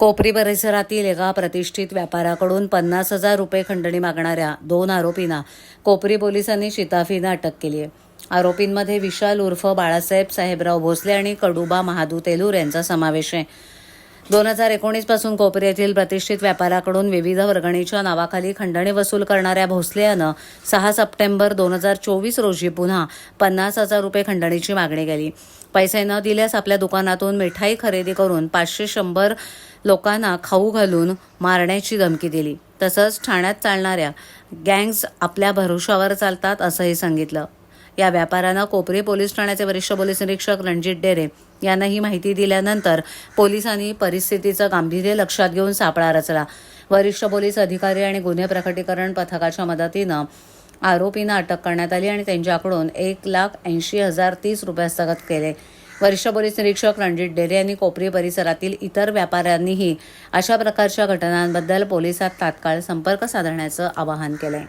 कोपरी परिसरातील एका प्रतिष्ठित व्यापाऱ्याकडून पन्नास हजार रुपये खंडणी मागणाऱ्या दोन आरोपींना कोपरी पोलिसांनी शिताफीनं अटक केली आहे. आरोपींमध्ये विशाल उर्फ बाळासाहेब साहेबराव भोसले आणि कडुबा महादू तेलूर यांचा समावेश आहे. दोन हजार एकोणीसपासून येथील प्रतिष्ठित व्यापाऱ्याकडून विविध वर्गणीच्या नावाखाली खंडणी वसूल करणाऱ्या भोसले यानं सहा सप्टेंबर दोन हजार चोवीस रोजी पुन्हा पन्नास हजार रुपये खंडणीची मागणी केली. पैसे न दिल्यास आपल्या दुकानातून मिठाई खरेदी करून पाचशे शंभर लोकांना खाऊ घालून मारण्याची धमकी दिली. तसंच ठाण्यात चालणाऱ्या गँग्स आपल्या भरोशावर चालतात असंही सांगितलं. या व्यापाऱ्यानं कोपरी पोलीस ठाण्याचे वरिष्ठ पोलीस निरीक्षक रणजित डेरे यांना ही माहिती दिल्यानंतर पोलिसांनी परिस्थितीचं गांभीर्य लक्षात घेऊन सापळा रचला. वरिष्ठ पोलीस अधिकारी आणि गुन्हे प्रकटीकरण पथकाच्या मदतीनं आरोपींना अटक करण्यात आली आणि त्यांच्याकडून एक लाख ऐंशी हजार तीस रुपये हस्तगत केले. वरिष्ठ पोलीस निरीक्षक रणजित डेरे यांनी कोपरी परिसरातील इतर व्यापाऱ्यांनीही अशा प्रकारच्या घटनांबद्दल पोलिसात तात्काळ संपर्क साधण्याचं आवाहन केलंय.